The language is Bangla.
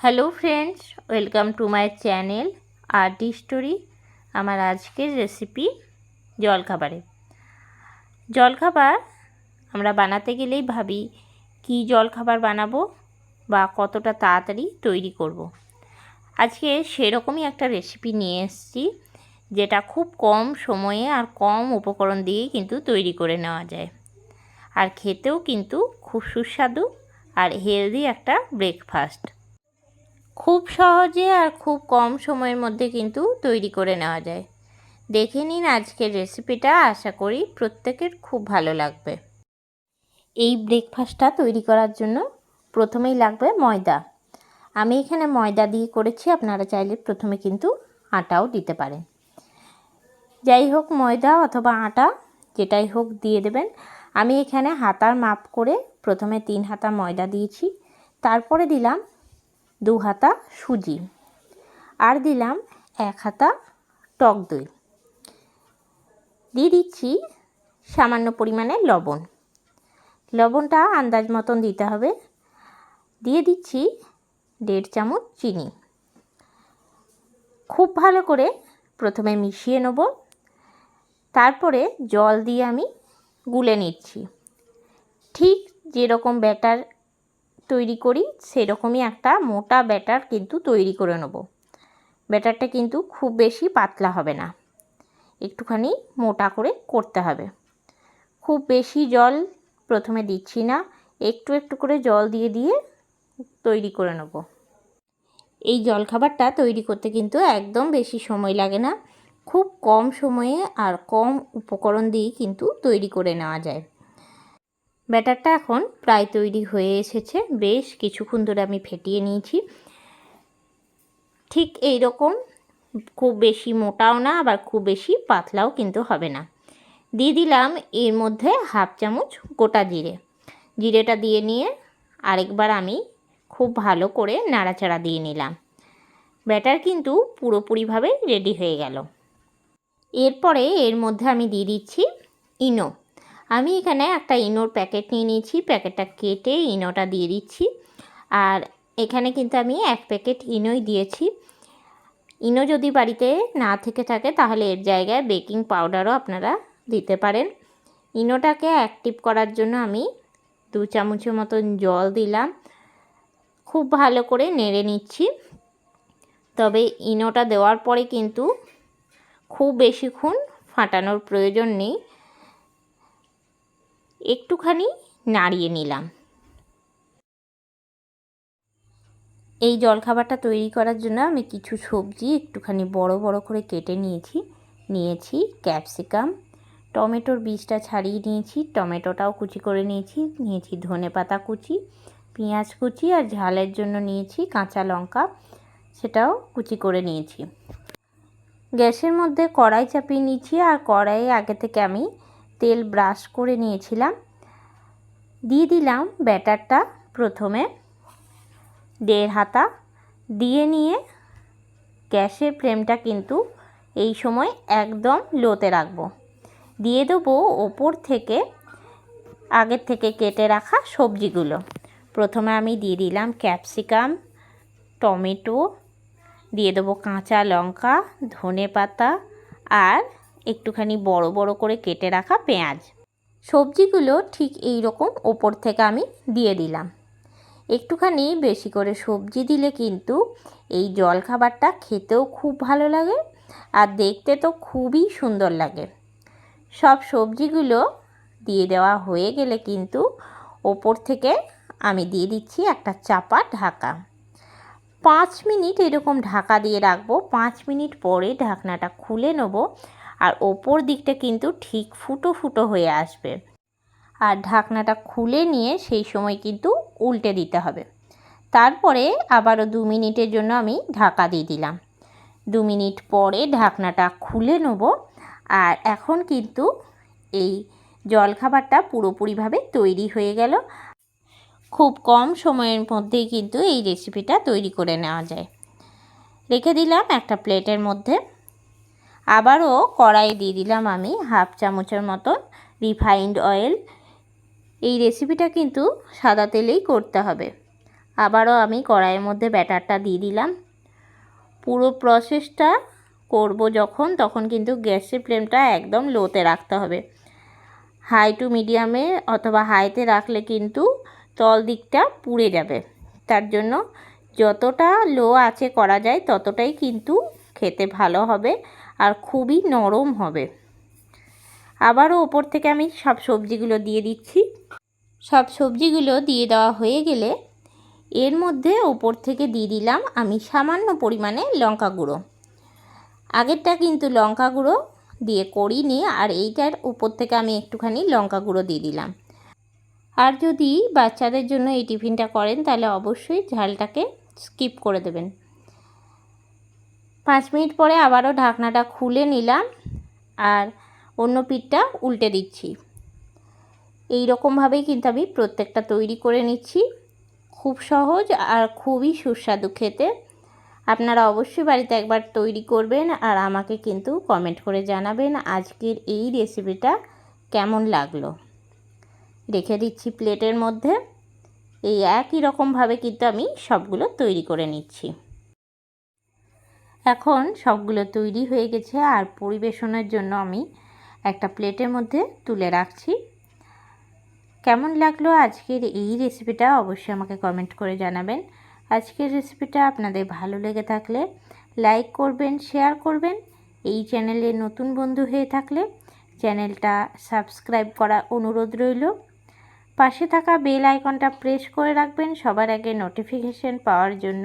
Hello friends, welcome to my channel RT story, আমার আজকের রেসিপি জলখাবারে। জলখাবার আমরা বানাতে গেলেই ভাবি, কি জলখাবার বানাবো বা কতটা তাড়াতাড়ি তৈরি করব। আজকে সেরকমই একটা রেসিপি নিয়ে এসেছি, যেটা খুব কম সময়ে আর কম উপকরণ দিয়েই কিন্তু তৈরি করে নেওয়া যায়। আর খেতেও কিন্তু খুব সুস্বাদু আর হেলদি একটা ব্রেকফাস্ট খুব সহজে আর খুব কম সময়ের মধ্যে কিন্তু তৈরি করে নেওয়া যায়। দেখে নিন আজকের রেসিপিটা আশা করি প্রত্যেকের খুব ভালো লাগবে। এই ব্রেকফাস্টটা তৈরি করার জন্য প্রথমেই লাগবে ময়দা। আমি এখানে ময়দা দিয়ে করেছি, আপনারা চাইলে প্রথমে কিন্তু আটাও দিতে পারেন। যাই হোক, ময়দা অথবা আটা, যেটাই হোক দিয়ে দেবেন। আমি এখানে হাতার মাপ করে প্রথমে তিন হাতা ময়দা দিয়েছি। তারপরে দিলাম দু হাতা সুজি। আর দিলাম এক হাতা টক দই। দিয়ে দিচ্ছি সামান্য পরিমাণে লবণ। লবণটা আন্দাজ মতন দিতে হবে। দিয়ে দিচ্ছি দেড় চামচ চিনি। খুব ভালো করে প্রথমে মিশিয়ে নেব। তারপরে জল দিয়ে আমি গুলে নিচ্ছি। ঠিক যেরকম ব্যাটার তৈরি করি, সেরকমই একটা মোটা ব্যাটার কিন্তু তৈরি করে নেব। ব্যাটারটা কিন্তু খুব বেশি পাতলা হবে না। একটুখানি মোটা করে করতে হবে। খুব বেশি জল প্রথমে দিচ্ছি না, একটু একটু করে জল দিয়ে দিয়ে তৈরি করে নেব। এই জলখাবারটা তৈরি করতে কিন্তু একদম বেশি সময় লাগে না। খুব কম সময়ে আর কম উপকরণ দিয়েই কিন্তু তৈরি করে নেওয়া যায়। ব্যাটারটা এখন প্রায় তৈরি হয়ে এসেছে। বেশ কিছুক্ষণ ধরে আমি ফেটিয়ে নিয়েছি। ঠিক এই রকম খুব বেশি মোটাও না, আবার খুব বেশি পাতলাও কিন্তু হবে না। দিয়ে দিলাম এর মধ্যে হাফ চামচ গোটা জিরে। জিরেটা দিয়ে নিয়ে আরেকবার আমি খুব ভালো করে নাড়াচাড়া দিয়ে নিলাম। ব্যাটার কিন্তু পুরোপুরিভাবে রেডি হয়ে গেল। এরপরে এর মধ্যে আমি দিয়ে দিচ্ছি ইনো। আমি এখানে একটা ইনোর প্যাকেট নিয়ে নিয়েছি। প্যাকেটটা কেটে ইনোটা দিয়ে দিচ্ছি। আর এখানে কিন্তু আমি এক প্যাকেট ইনোই দিয়েছি। ইনো যদি বাড়িতে না থেকে থাকে তাহলে এর জায়গায় বেকিং পাউডারও আপনারা দিতে পারেন। ইনোটাকে অ্যাক্টিভ করার জন্য আমি দু চামচের মতন জল দিলাম। খুব ভালো করে নেড়ে নিচ্ছি। তবে ইনোটা দেওয়ার পরে কিন্তু খুব বেশিক্ষণ ফাটানোর প্রয়োজন নেই। একটুখানি নাড়িয়ে নিলাম। এই জলখাবারটা তৈরি করার জন্য আমি কিছু সবজি একটুখানি বড় বড় করে কেটে নিয়েছি। নিয়েছি ক্যাপসিকাম, টমেটোর বীজটা ছাড়িয়ে নিয়েছি, টমেটোটাও কুচি করে নিয়েছি নিয়েছি ধনে পাতা কুচি, পেঁয়াজ কুচি আর ঝালের জন্য নিয়েছি কাঁচা লঙ্কা, সেটাও কুচি করে নিয়েছি। গ্যাসের মধ্যে কড়াই চাপিয়ে নিয়েছি আর কড়াইয়ে আগে থেকে আমি তেল ব্রাশ করে নিয়েছিলাম। দিয়ে দিলাম ব্যাটারটা প্রথমে। দেড় হাতা দিয়ে নিয়ে গ্যাসের ফ্লেমটা কিন্তু এই সময় একদম লোতে রাখব। দিয়ে দেবো ওপর থেকে, আগের থেকে কেটে রাখা সবজিগুলো। প্রথমে আমি দিয়ে দিলাম ক্যাপসিকাম, টমেটো, দিয়ে দেবো কাঁচা লঙ্কা ধনে পাতা আর একটুখানি বড় বড় করে কেটে রাখা পেঁয়াজ। সবজিগুলো ঠিক এই রকম ওপর থেকে আমি দিয়ে দিলাম। একটুখানি বেশি করে সবজি দিলে কিন্তু এই জলখাবারটা খেতেও খুব ভালো লাগে আর দেখতে তো খুবই সুন্দর লাগে। সব সবজিগুলো দিয়ে দেওয়া হয়ে গেলে কিন্তু ওপর থেকে আমি দিয়ে দিচ্ছি একটা চাপা ঢাকা। পাঁচ মিনিট এরকম ঢাকা দিয়ে রাখব, পাঁচ মিনিট পরে ঢাকনাটা খুলে নেব আর ওপর দিকটা কিন্তু ঠিক ফুটো ফুটো হয়ে আসবে। আর ঢাকনাটা খুলে নিয়ে সেই সময় কিন্তু উল্টে দিতে হবে। তারপরে আবারও দু মিনিটের জন্য আমি ঢাকা দিয়ে দিলাম। দু মিনিট পরে ঢাকনাটা খুলে নেব আর এখন কিন্তু এই জলখাবারটা পুরোপুরিভাবে তৈরি হয়ে গেল। খুব কম সময়ের মধ্যেই কিন্তু এই রেসিপিটা তৈরি করে নেওয়া যায়। রেখে দিলাম একটা প্লেটের মধ্যে। আবারও কড়াই দিয়ে দিলাম আমি হাফ চামচের মতন রিফাইন্ড অয়েল। এই রেসিপিটা কিন্তু সাদা তেলেই করতে হবে। আবারও আমি কড়াইয়ের মধ্যে ব্যাটারটা দিয়ে দিলাম। পুরো প্রসেসটা করব যখন, তখন কিন্তু গ্যাসের ফ্লেমটা একদম লোতে রাখতে হবে। হাই টু মিডিয়ামে অথবা হাইতে রাখলে কিন্তু তল দিকটা পুড়ে যাবে। তার জন্য যতটা লো আছে করা যায় ততটাই কিন্তু খেতে ভালো হবে। আর খুবই নরম হবে। আবারও ওপর থেকে আমি সব সবজিগুলো দিয়ে দিচ্ছি। সব সবজিগুলো দিয়ে দেওয়া হয়ে গেলে এর মধ্যে ওপর থেকে দিয়ে দিলাম আমি সামান্য পরিমাণে লঙ্কা গুঁড়ো। আগেরটা কিন্তু লঙ্কা গুঁড়ো দিয়ে করিনি আর এইটার উপর থেকে আমি একটুখানি লঙ্কা গুঁড়ো দিয়ে দিলাম। আর যদি বাচ্চাদের জন্য এই টিফিনটা করেন তাহলে অবশ্যই ঝালটাকে স্কিপ করে দেবেন। পাঁচ মিনিট পরে আবারও ঢাকনাটা খুলে নিলাম আর অন্য পিঠটা উল্টে দিচ্ছি। এই রকমভাবেই কিন্তু আমি প্রত্যেকটা তৈরি করে নিচ্ছি। খুব সহজ আর খুবই সুস্বাদু খেতে। আপনারা অবশ্যই বাড়িতে একবার তৈরি করবেন আর আমাকে কিন্তু কমেন্ট করে জানাবেন আজকের এই রেসিপিটা কেমন লাগল। রেখে দিচ্ছি প্লেটের মধ্যে। এই একই রকমভাবে কিন্তু আমি সবগুলো তৈরি করে নিচ্ছি। এখন সবগুলো তৈরি হয়ে গেছে আর পরিবেশনের জন্য আমি একটা প্লেটের মধ্যে তুলে রাখছি। কেমন লাগল আজকের এই রেসিপিটা অবশ্যই আমাকে কমেন্ট করে জানাবেন। আজকের রেসিপিটা আপনাদের ভালো লেগে থাকলে লাইক করবেন শেয়ার করবেন। এই চ্যানেলে নতুন বন্ধু হয়ে থাকলে চ্যানেলটা সাবস্ক্রাইব করা অনুরোধ রইল। পাশে থাকা বেল আইকনটা প্রেস করে রাখবেন। সবার আগে নোটিফিকেশন পাওয়ার জন্য